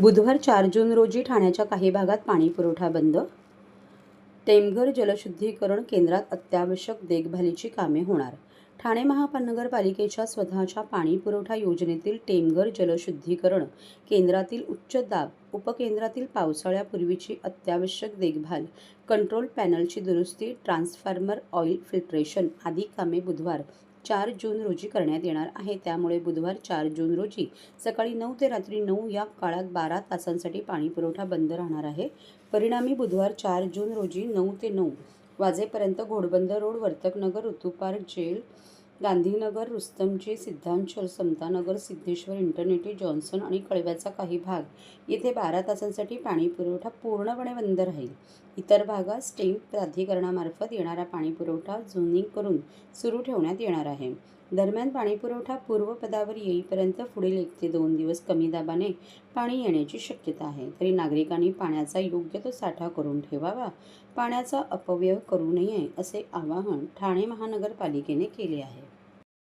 बुधवार चार जून रोजी ठाण्याच्या काही भागात पाणी पुरवठा बंद. टेमघर जलशुद्धीकरण केंद्रात अत्यावश्यक देखभालीची कामे होणार. ठाणे महानगरपालिकेच्या स्वतःच्या पाणी पुरवठा योजनेतील टेमघर जलशुद्धीकरण केंद्रातील उच्च दाब उपकेंद्रातील पावसाळ्यापूर्वीची अत्यावश्यक देखभाल कंट्रोल पॅनलची दुरुस्ती ट्रान्सफॉर्मर ऑइल फिल्ट्रेशन आदी कामे बुधवार चार जून रोजी करण्यात येणार आहे. त्यामुळे बुधवार चार जून रोजी सकाळी नऊ ते रात्री नऊ या काळात बारा तासांसाठी पाणी पुरवठा बंद राहणार आहे. परिणामी बुधवार चार जून रोजी नऊ ते नऊ वाजेपर्यंत Ghodbunder road Vartaknagar Rutupark jail Gandhinagar Rustomjee Siddhachal Samtanagar Siddheshwar Eternity Johnson आणि कळव्याचा काही भाग. येथे बारा तासांसाठी पाणीपुरवठा पूर्णपणे बंद राहील. इतर भागात स्टेम प्राधिकरणामार्फत येणारा पाणीपुरवठा झोनिंग करून सुरू ठेवण्यात येणार आहे. दरम्यान पाणीपुरवठा पूर्वपदावर येईपर्यंत पुढील एक ते दोन दिवस कमी दाबाने पाणी येण्याची शक्यता आहे. तरी नागरिकांनी पाण्याचा योग्य तो साठा करून ठेवावा. पाण्याचा अपव्यय करू नये असे आवाहन ठाणे महानगरपालिकेने केले आहे.